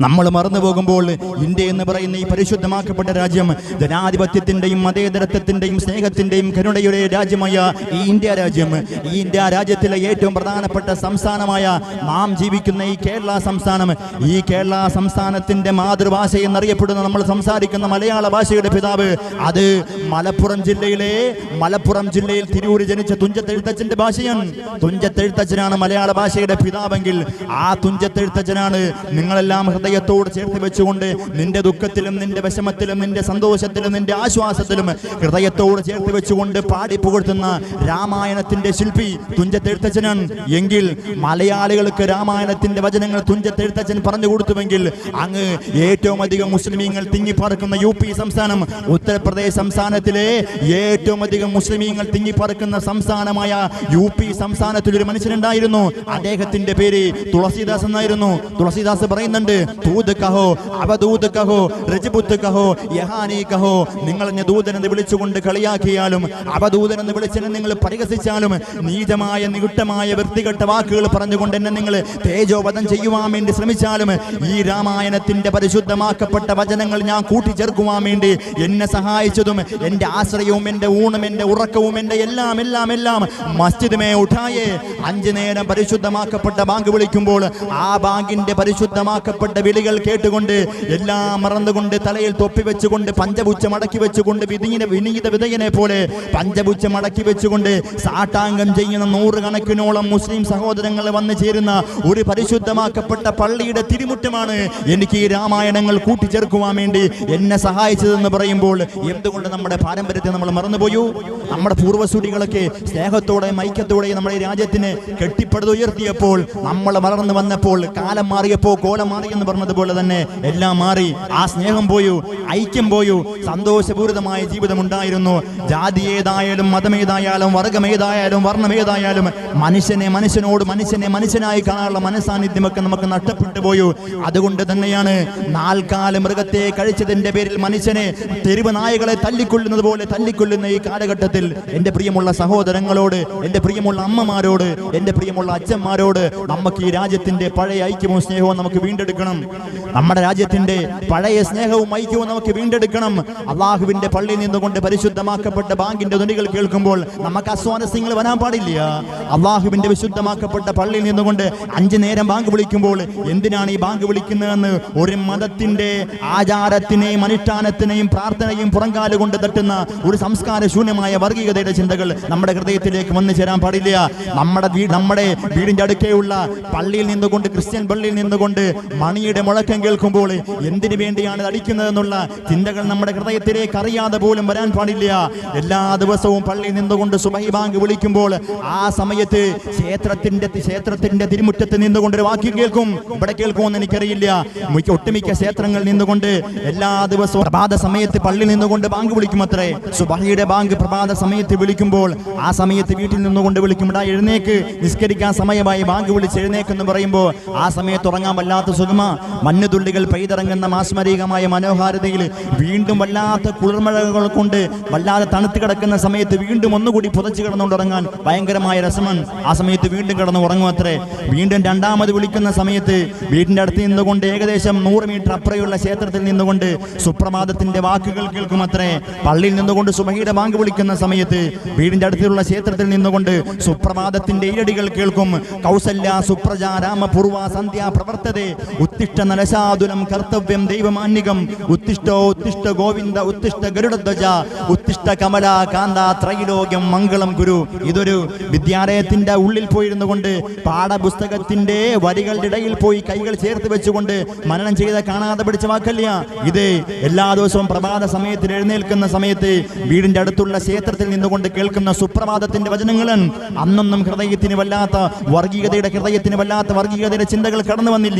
നമ്മൾ മറന്നു പോകുമ്പോൾ ഇന്ത്യ എന്ന് പറയുന്ന ഈ പരിശുദ്ധമാക്കപ്പെട്ട രാജ്യം ജനാധിപത്യത്തിന്റെയും മതേതരത്വത്തിന്റെയും സ്നേഹത്തിന്റെയും കരുണയുടെ രാജ്യമായ ഈ ഇന്ത്യ രാജ്യം ഈ ഇന്ത്യ രാജ്യത്തിലെ ഏറ്റവും പ്രധാനപ്പെട്ട സംസ്ഥാനമായ നാം ജീവിക്കുന്ന ഈ കേരള സംസ്ഥാനം ഈ കേരള സംസ്ഥാനത്തിന്റെ മാതൃഭാഷ എന്നറിയപ്പെടുന്ന നമ്മൾ സംസാരിക്കുന്ന മലയാള ഭാഷയുടെ പിതാവ് അത് മലപ്പുറം ജില്ലയിലെ മലപ്പുറം ജില്ലയിൽ തിരൂര് ജനിച്ച തുഞ്ചത്തെഴുത്തച്ഛന്റെ ഭാഷയാണ്. തുഞ്ചത്തെഴുത്തച്ഛനാണ് മലയാള ഭാഷയുടെ പിതാവെങ്കിൽ ആ തുഞ്ചത്തെഴുത്തച്ഛനാണ് നിങ്ങളെല്ലാം ഹൃദയത്തോട് ചേർത്ത് വെച്ചുകൊണ്ട് നിന്റെ ദുഃഖത്തിലും നിന്റെ വിഷമത്തിലും നിന്റെ സന്തോഷത്തിലും നിന്റെ ആശ്വാസത്തിലും ഹൃദയത്തോട് ചേർത്ത് വെച്ചുകൊണ്ട് പാടി പുകഴ്ത്തുന്ന രാമായണത്തിന്റെ ശില്പി തുഞ്ചത്തെഴുത്തച്ഛനൻ. എങ്കിൽ മലയാളികൾക്ക് രാമായണത്തിന്റെ വചനങ്ങൾ തുഞ്ചത്തെഴുത്തച്ഛൻ പറഞ്ഞു കൊടുത്തുവെങ്കിൽ അങ്ങ് ഏറ്റവും അധികം മുസ്ലിമീങ്ങൾ തിങ്ങിപ്പറക്കുന്ന യു പി സംസ്ഥാനം ഉത്തർപ്രദേശ് സംസ്ഥാനത്തിലെ ഏറ്റവും അധികം മുസ്ലിമീങ്ങൾ തിങ്ങിപ്പറക്കുന്ന സംസ്ഥാനമായ യു പി സംസ്ഥാനത്തിൽ ഒരു മനുഷ്യനുണ്ടായിരുന്നു. അദ്ദേഹത്തിന്റെ പേര് തുളസിദാസ് എന്നായിരുന്നു. തുളസിദാസ് പറയുന്നുണ്ട് തൂത് കഹോ അവദൂത് കഹോ രജപുത്ത് കഹോ യഹാനി കഹോ നിങ്ങൾ എന്നെ ദൂതനെന്ന് വിളിച്ചുകൊണ്ട് കളിയാക്കിയാലും അവദൂതനെന്ന് വിളിച്ചെന്നെ നിങ്ങൾ പരിഹസിച്ചാലും നീചമായ നികുട്ടമായ വൃത്തികെട്ട വാക്കുകൾ പറഞ്ഞുകൊണ്ട് എന്നെ നിങ്ങൾ തേജോവധം ചെയ്യുവാൻ വേണ്ടി ശ്രമിച്ചാലും ഈ രാമായണത്തിന്റെ പരിശുദ്ധമാക്കപ്പെട്ട വചനങ്ങൾ ഞാൻ കൂട്ടിച്ചേർക്കുവാൻ വേണ്ടി എന്നെ സഹായിച്ചതും എന്റെ ആശ്രയവും എന്റെ ഊണും എന്റെ ഉറക്കവും എന്റെ എല്ലാം എല്ലാം എല്ലാം മസ്ജിദുമേ ഉഠായേ. അഞ്ചു നേരം പരിശുദ്ധമാക്കപ്പെട്ട ബാങ്ക് വിളിക്കുമ്പോൾ ആ ബാങ്കിന്റെ പരിശുദ്ധമാക്കപ്പെട്ട വിളികൾ കേട്ടുകൊണ്ട് എല്ലാം മറന്നുകൊണ്ട് തലയിൽ തൊപ്പി വെച്ചുകൊണ്ട് പഞ്ചപുച്ച മടക്കി വെച്ചുകൊണ്ട് വിനീത വിനീത വിധയനെ പോലെ പഞ്ചപുച്ച മടക്കി വെച്ചുകൊണ്ട് സാട്ടാംഗം ചെയ്യുന്ന നൂറുകണക്കിനോളം മുസ്ലിം സഹോദരങ്ങൾ വന്നു ചേരുന്ന ഒരു പരിശുദ്ധമാക്കപ്പെട്ട പള്ളിയുടെ തിരുമുറ്റമാണ് എനിക്ക് ഈ രാമായണങ്ങൾ കൂട്ടിച്ചേർക്കുവാൻ വേണ്ടി എന്നെ സഹായിച്ചതെന്ന് പറയുമ്പോൾ എന്തുകൊണ്ട് നമ്മുടെ പാരമ്പര്യത്തെ നമ്മൾ മറന്നുപോയു? നമ്മുടെ പൂർവസൂരികളൊക്കെ സ്നേഹത്തോടെ ഐക്യത്തോടെയും നമ്മുടെ രാജ്യത്തിന് കെട്ടിപ്പടുത്തുയർത്തിയപ്പോൾ നമ്മൾ വളർന്നു വന്നപ്പോൾ കാലം മാറിയപ്പോൾ കോലം മാറിയെന്ന് എന്ന് പറഞ്ഞതുപോലെ തന്നെ എല്ലാം മാറി. ആ സ്നേഹം പോയു ഐക്യം പോയു സന്തോഷപൂരിതമായ ജീവിതം ഉണ്ടായിരുന്നു ജാതി ഏതായാലും മതമേതായാലും വർഗമേതായാലും വർണമേതായാലും മനുഷ്യനെ മനുഷ്യനോട് മനുഷ്യനെ മനുഷ്യനായി കാണാനുള്ള മനസാന്നിധ്യമൊക്കെ നമുക്ക് നഷ്ടപ്പെട്ടു പോയു. അതുകൊണ്ട് തന്നെയാണ് നാൽക്കാല മൃഗത്തെ കഴിച്ചതിന്റെ പേരിൽ മനുഷ്യനെ തെരുവ് നായകളെ തല്ലിക്കൊള്ളുന്നത് പോലെ തല്ലിക്കൊള്ളുന്ന ഈ കാലഘട്ടത്തിൽ എന്റെ പ്രിയമുള്ള സഹോദരങ്ങളോട് എന്റെ പ്രിയമുള്ള അമ്മമാരോട് എന്റെ പ്രിയമുള്ള അച്ഛന്മാരോട് നമുക്ക് ഈ രാജ്യത്തിന്റെ പഴയ ഐക്യവും സ്നേഹവും നമുക്ക് വീണ്ടെടുക്കണം. നമ്മുടെ രാജ്യത്തിന്റെ പഴയ സ്നേഹവും ഐക്യവും നമുക്ക് വീണ്ടെടുക്കണം. അള്ളാഹുവിന്റെ പള്ളിയിൽ നിന്നുകൊണ്ട് പരിശുദ്ധമാക്കപ്പെട്ട ബാങ്കിന്റെ ധ്വനികൾ കേൾക്കുമ്പോൾ നമുക്ക് അസ്വാരസ്യങ്ങൾ വരാൻ പാടില്ല. അള്ളാഹുവിന്റെ വിശുദ്ധമാക്കപ്പെട്ട പള്ളിയിൽ നിന്നുകൊണ്ട് അഞ്ചു നേരം ബാങ്ക് വിളിക്കുമ്പോൾ എന്തിനാണ് ഈ ബാങ്ക് വിളിക്കുന്നതെന്ന് ഒരു മതത്തിന്റെ ആചാരത്തിനെയും അനുഷ്ഠാനത്തിനെയും പ്രാർത്ഥനയും പുറങ്കാൽ കൊണ്ട് തട്ടുന്ന ഒരു സംസ്കാര ശൂന്യമായ വർഗീയതയുടെ ചിന്തകൾ നമ്മുടെ ഹൃദയത്തിലേക്ക് വന്നു ചേരാൻ പാടില്ല. നമ്മുടെ നമ്മുടെ വീടിന്റെ അടുക്കെയുള്ള പള്ളിയിൽ നിന്നുകൊണ്ട് ക്രിസ്ത്യൻ പള്ളിയിൽ നിന്നുകൊണ്ട് മണിയുടെ മുഴക്കം കേൾക്കുമ്പോൾ എന്തിനു വേണ്ടിയാണ് അടിക്കുന്നതെന്നുള്ള ചിന്തകൾ നമ്മുടെ ഹൃദയത്തിലേക്ക് അറിയാതെ പോലും വരാൻ പാടില്ല. എല്ലാ ദിവസവും പള്ളിയിൽ നിന്നുകൊണ്ട് സുബൈ ബാങ്ക് വിളിക്കുമ്പോൾ ആ സമയത്ത് ക്ഷേത്രത്തിന്റെ ക്ഷേത്രത്തിന്റെ തിരുമുറ്റത്ത് നിന്നുകൊണ്ട് ഒരു വാക്യം കേൾക്കും. ഇവിടെ കേൾക്കുമെന്ന് എനിക്കറിയില്ല. മിക്ക- ഒട്ടുമിക്ക ക്ഷേത്രങ്ങളിൽ നിന്നുകൊണ്ട് എല്ലാ ദിവസവും പ്രഭാത സമയത്ത് പള്ളിയിൽ നിന്നുകൊണ്ട് ബാങ്ക് വിളിക്കും അത്രേ സുബഹയുടെ ബാങ്ക് പ്രഭാത സമയത്ത് വിളിക്കുമ്പോൾ ആ സമയത്ത് വീട്ടിൽ നിന്നുകൊണ്ട് വിളിക്കും "എടാ, എഴുന്നേക്ക് നിസ്കരിക്കാൻ സമയമായി ബാങ്ക് വിളിച്ച് എഴുന്നേക്കെന്ന് പറയുമ്പോൾ ആ സമയത്ത് ഉറങ്ങാൻ വല്ലാത്ത സുഖമ. മഞ്ഞുതുള്ളികൾ പെയ്തിറങ്ങുന്ന മാസ്മരികമായ മനോഹാരിതയിൽ വീണ്ടും വല്ലാത്ത കുളിർമഴകൾ കൊണ്ട് വല്ലാതെ തണുത്ത് കിടക്കുന്ന സമയത്ത് വീണ്ടും ഒന്നുകൂടി പുതച്ചു കിടന്നുകൊണ്ടിറങ്ങാൻ ഭയങ്കരമായ രസമാണ് ആ സമയത്ത് വീണ്ടും കിടന്നു ഉറങ്ങും അത്രേ വീണ്ടും രണ്ടാമത് വിളിക്കുന്ന സമയത്ത് വീടിന്റെ അടുത്ത് നിന്നുകൊണ്ട് ഏകദേശം നൂറ് മീറ്റർ അപ്പുറയുള്ള ക്ഷേത്രത്തിൽ നിന്നുകൊണ്ട് സുപ്രഭാതത്തിന്റെ വാക്കുകൾ കേൾക്കും അത്രേ പള്ളിയിൽ നിന്നുകൊണ്ട് സുബഹിയുടെ ബാങ്ക് വിളിക്കുന്ന സമയത്ത് വീടിന്റെ അടുത്തുള്ള ക്ഷേത്രത്തിൽ നിന്നുകൊണ്ട് സുപ്രഭാതത്തിന്റെ ഇരടികൾ കേൾക്കും. കൗസല്യ സുപ്രജ രാമപൂർവ സന്ധ്യ പ്രവർത്തതേ ഉത്തിഷ്ട നരശാതുലം കർത്തവ്യം ദൈവമാന്യകം ഉത്തിഷ്ടോ ഉത്തിഷ്ട ഗോവിന്ദ ഉത്തിഷ്ട ഗരുഡധ്വജ ഉത്തിഷ്ട കമല കാന്ത ത്രൈലോക്യം മംഗളം ഗുരു. ഇതൊരു വിദ്യാലയത്തിന്റെ ഉള്ളിൽ പോയിരുന്നു കൊണ്ട് പാഠപുസ്തകത്തിന്റെ വരികളുടെ ഇടയിൽ പോയി കൈകൾ ചേർത്ത് വെച്ചുകൊണ്ട് മനനം ചെയ്ത കാണാതെ പിടിച്ച വാക്കല്ല ഇത് എല്ലാ ദിവസവും പ്രഭാത സമയത്തിൽ എഴുന്നേൽക്കുന്ന സമയത്ത് വീടിന്റെ അടുത്തുള്ള ക്ഷേത്രത്തിൽ നിന്നുകൊണ്ട് കേൾക്കുന്ന സുപ്രഭാതത്തിന്റെ വചനങ്ങൾ അന്നൊന്നും ഹൃദയത്തിന് വല്ലാത്ത വർഗീയതയുടെ ഹൃദയത്തിന് വല്ലാത്ത വർഗീയതയുടെ ചിന്തകൾ കടന്നു വന്നില്ല.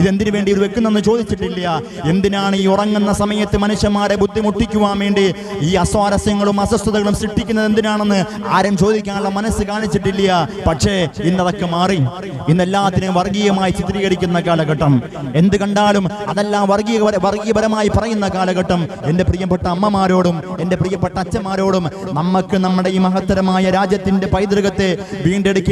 ഇതെന്തിനു വേണ്ടി ഇത് വെക്കുന്നെന്ന് ചോദിച്ചിട്ടില്ല. എന്തിനാണ് ഈ ഉറങ്ങുന്ന സമയത്ത് മനുഷ്യന്മാരെ ബുദ്ധിമുട്ടിക്കുവാൻ വേണ്ടി ഈ അസ്വാരസ്യങ്ങളും അസ്വസ്ഥതകളും സൃഷ്ടിക്കുന്നത്? എന്തിനാണെന്ന് ആരും ചോദിക്കാനുള്ള മനസ്സ് കാണിച്ചിട്ടില്ല. പക്ഷേ ഇന്നതൊക്കെ മാറി. ഇന്നെല്ലാത്തിനും വർഗീയമായി ചിത്രീകരിക്കുന്ന കാലഘട്ടം. എന്ത് കണ്ടാലും അതെല്ലാം വർഗീയ വർഗീയപരമായി പറയുന്ന കാലഘട്ടം. എന്റെ പ്രിയപ്പെട്ട അമ്മമാരോടും എന്റെ പ്രിയപ്പെട്ട അച്ഛന്മാരോടും നമുക്ക് നമ്മുടെ ഈ മഹത്തരമായ രാജ്യത്തിന്റെ പൈതൃകത്തെ വീണ്ടെടുക്കുക